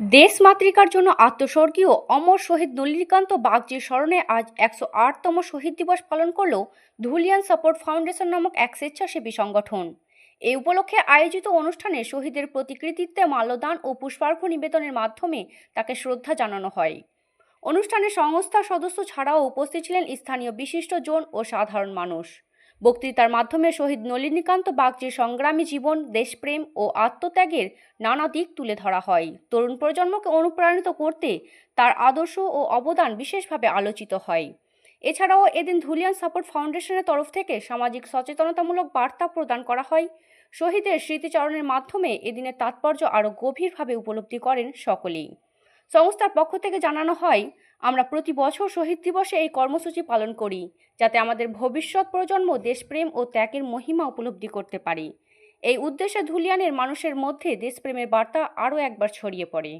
দেশ মাতৃকার জন্য আত্মস্বর্গীয় অমর শহীদ নলিনীকান্ত বাগজির স্মরণে আজ একশো আটতম শহীদ দিবস পালন করল ধুলিয়ান সাপোর্ট ফাউন্ডেশন নামক এক স্বেচ্ছাসেবী সংগঠন। এই উপলক্ষে আয়োজিত অনুষ্ঠানে শহীদের প্রতিকৃতিত্বে মাল্যদান ও পুষ্পার্ঘ্য নিবেদনের মাধ্যমে তাকে শ্রদ্ধা জানানো হয়। অনুষ্ঠানে সংস্থার সদস্য ছাড়াও উপস্থিত ছিলেন স্থানীয় বিশিষ্টজন ও সাধারণ মানুষ। বক্তৃতার মাধ্যমে শহীদ নলিনীকান্ত বাগচির সংগ্রামী জীবন, দেশপ্রেম ও আত্মত্যাগের নানা দিক তুলে ধরা হয়। তরুণ প্রজন্মকে অনুপ্রাণিত করতে তার আদর্শ ও অবদান বিশেষভাবে আলোচিত হয়। এছাড়াও এদিন ধুলিয়ান সাপোর্ট ফাউন্ডেশনের তরফ থেকে সামাজিক সচেতনতামূলক বার্তা প্রদান করা হয়। শহীদের স্মৃতিচারণের মাধ্যমে এদিনের তাৎপর্য আরও গভীরভাবে উপলব্ধি করেন সকলেই। সংস্থার পক্ষ থেকে জানানো হয় আমরা প্রতি বছর শহীদ দিবসে এই কর্মসূচি পালন করি, যাতে আমাদের ভবিষ্যৎ প্রজন্ম দেশপ্রেম ও ত্যাগের মহিমা উপলব্ধি করতে পারে। এই উদ্দেশ্যে ধুলিয়ানের মানুষের মধ্যে দেশপ্রেমের বার্তা আরও একবার ছড়িয়ে পড়ে।